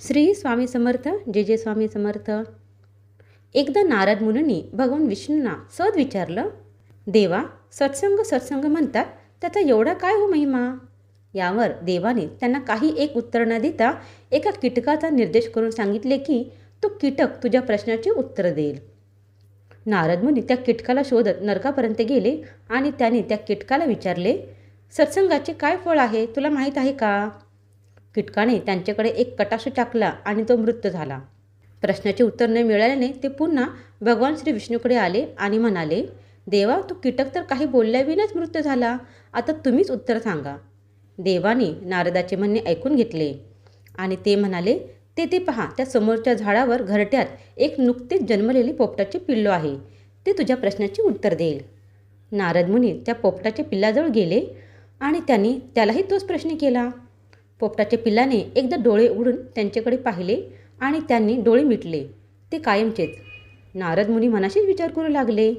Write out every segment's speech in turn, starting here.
श्री स्वामी समर्थ जे जे स्वामी समर्थ. एकदा नारद मुनींनी भगवान विष्णूंना सद विचारलं देवा सत्संग सत्संग म्हणतात त्याचा एवढा काय हो महिमा? यावर देवाने त्यांना काही एक उत्तर न देता एका कीटकाचा निर्देश करून सांगितले की तो कीटक तुझ्या प्रश्नाचे उत्तर देईल. नारद मुनी त्या कीटकाला शोधत नरकापर्यंत गेले आणि त्याने त्या कीटकाला विचारले सत्संगाचे काय फळ आहे? तुला माहीत आहे का? कीटकाने त्यांच्याकडे एक कटाश टाकला आणि तो मृत झाला. प्रश्नाचे उत्तर न मिळाल्याने ते पुन्हा भगवान श्री विष्णूकडे आले आणि म्हणाले देवा तो कीटक तर काही बोलल्याविनाच मृत्यू झाला. आता तुम्हीच उत्तर सांगा. देवाने नारदाचे म्हणणे ऐकून घेतले आणि ते म्हणाले ते ते पहा त्या समोरच्या झाडावर घरट्यात एक नुकतेच जन्मलेली पोपटाचे पिल्लो आहे. ते तुझ्या प्रश्नाचे उत्तर देईल. नारद मुनी त्या पोपटाच्या पिल्लाजवळ गेले आणि त्यांनी त्यालाही तोच प्रश्न केला. पोपटाच्या पिल्लाने एकदा डोळे उघडून त्यांच्याकडे पाहिले आणि त्यांनी डोळे मिटले. ते कायमचेच. नारद मुनी मनाशीच विचार करू लागले.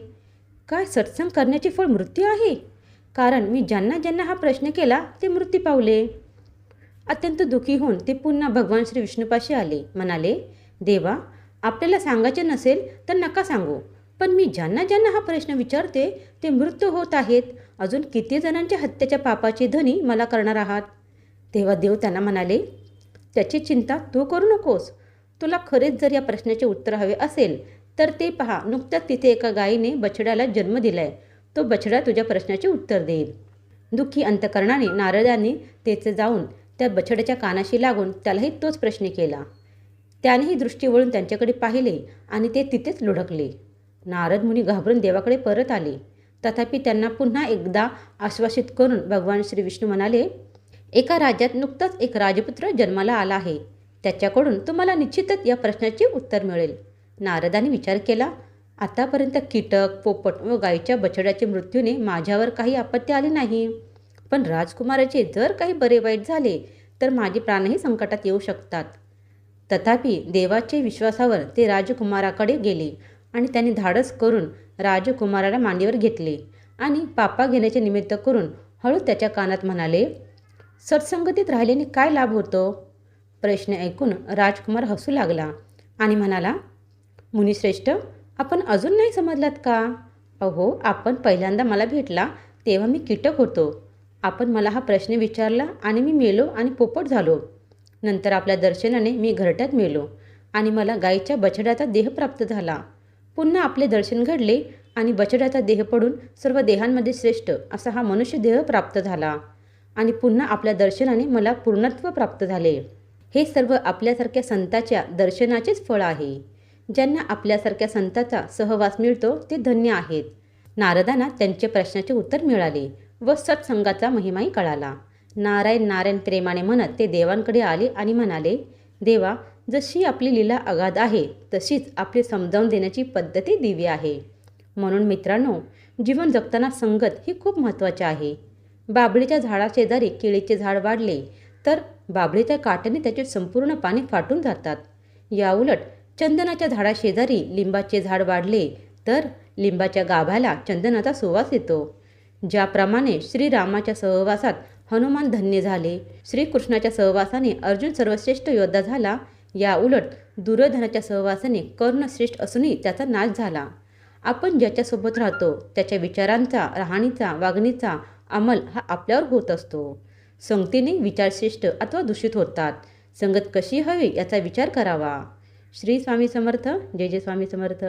काय सत्संग करण्याचे फळ मृत्यू आहे? कारण मी ज्यांना ज्यांना हा प्रश्न केला ते मृत्यू पावले. अत्यंत दुःखी होऊन ते पुन्हा भगवान श्री विष्णूपाशी आले. म्हणाले देवा आपल्याला सांगायचे नसेल तर नका सांगू. पण मी ज्यांना ज्यांना हा प्रश्न विचारते ते मृत्यू होत आहेत. अजून किती जणांच्या हत्येच्या पापाची धनी मला करणार आहात? तेव्हा देव त्यांना म्हणाले त्याची चिंता तू करू नकोस. तुला खरेच जर या प्रश्नाचे उत्तर हवे असेल तर ते पहा. नुकत्याच तिथे एका गायीने बछड्याला जन्म दिलाय. तो बछडा तुझ्या प्रश्नाचे उत्तर देईल. दुःखी अंतकरणाने नारदाने तेथे जाऊन त्या बछड्याच्या कानाशी लागून त्यालाही तोच प्रश्न केला. त्यानेही दृष्टी वळून त्यांच्याकडे पाहिले आणि ते तिथेच लुढकले. नारद मुनी घाबरून देवाकडे परत आले. तथापि त्यांना पुन्हा एकदा आश्वासित करून भगवान श्री विष्णू म्हणाले एका राज्यात नुकताच एक राजपुत्र जन्माला आला आहे. त्याच्याकडून तुम्हाला निश्चितच या प्रश्नाचे उत्तर मिळेल. नारदाने विचार केला आतापर्यंत कीटक पोपट व गायीच्या बछड्याच्या मृत्यूने माझ्यावर काही आपत्ती आली नाही. पण राजकुमाराचे जर काही बरे वाईट झाले तर माझे प्राणही संकटात येऊ शकतात. तथापि देवाचे विश्वासावर ते राजकुमाराकडे गेले आणि त्यांनी धाडस करून राजकुमाराला मांडीवर घेतले आणि पापा घेण्याचे निमित्त करून हळू त्याच्या कानात म्हणाले सत्संगतीत राहिल्याने काय लाभ होतो? प्रश्न ऐकून राजकुमार हसू लागला आणि म्हणाला मुनिश्रेष्ठ आपण अजून नाही समजलात का? अहो आपण पहिल्यांदा मला भेटला तेव्हा मी कीटक होतो. आपण मला हा प्रश्न विचारला आणि मी मेलो आणि पोपट झालो. नंतर आपल्या दर्शनाने मी घरट्यात मेलो आणि मला गायीच्या बछड्याचा देह प्राप्त झाला. पुन्हा आपले दर्शन घडले आणि बछड्याचा देह पडून सर्व देहांमध्ये श्रेष्ठ असा हा मनुष्य देह प्राप्त झाला. आणि पुन्हा आपल्या दर्शनाने मला पूर्णत्व प्राप्त झाले. हे सर्व आपल्यासारख्या संताच्या दर्शनाचेच फळ आहे. ज्यांना आपल्यासारख्या संताचा सहवास मिळतो ते धन्य आहेत. नारदांना त्यांच्या प्रश्नाचे उत्तर मिळाले व सत्संगाचा महिमाही कळाला. नारायण नारायण प्रेमाने म्हणत ते देवांकडे आले आणि म्हणाले देवा जशी आपली लीला अगाध आहे तशीच आपली समजावून देण्याची पद्धती दिव्य आहे. म्हणून मित्रांनो जीवन जगताना संगत ही खूप महत्त्वाची आहे. बाबळीच्या झाडाशेजारी केळीचे झाड वाढले तर बाबळीच्या काट्याने त्याचे संपूर्ण पाने फाटून जातात. याउलट चंदनाच्या झाडाशेजारी लिंबाचे झाड वाढले तर लिंबाच्या गाभाला चंदनाचा सुवास येतो. ज्याप्रमाणे श्रीरामाच्या सहवासात हनुमान धन्य झाले श्रीकृष्णाच्या सहवासाने अर्जुन सर्वश्रेष्ठ योद्धा झाला या उलट दुर्योधनाच्या सहवासाने कर्ण श्रेष्ठ असूनही त्याचा नाश झाला. आपण ज्याच्यासोबत राहतो त्याच्या विचारांचा राहणीचा वागणीचा अंमल हा आपल्यावर होत असतो. संगतीने विचारश्रेष्ठ अथवा दूषित होतात. संगत कशी हवी याचा विचार करावा. श्री स्वामी समर्थ. जय जय स्वामी समर्थ.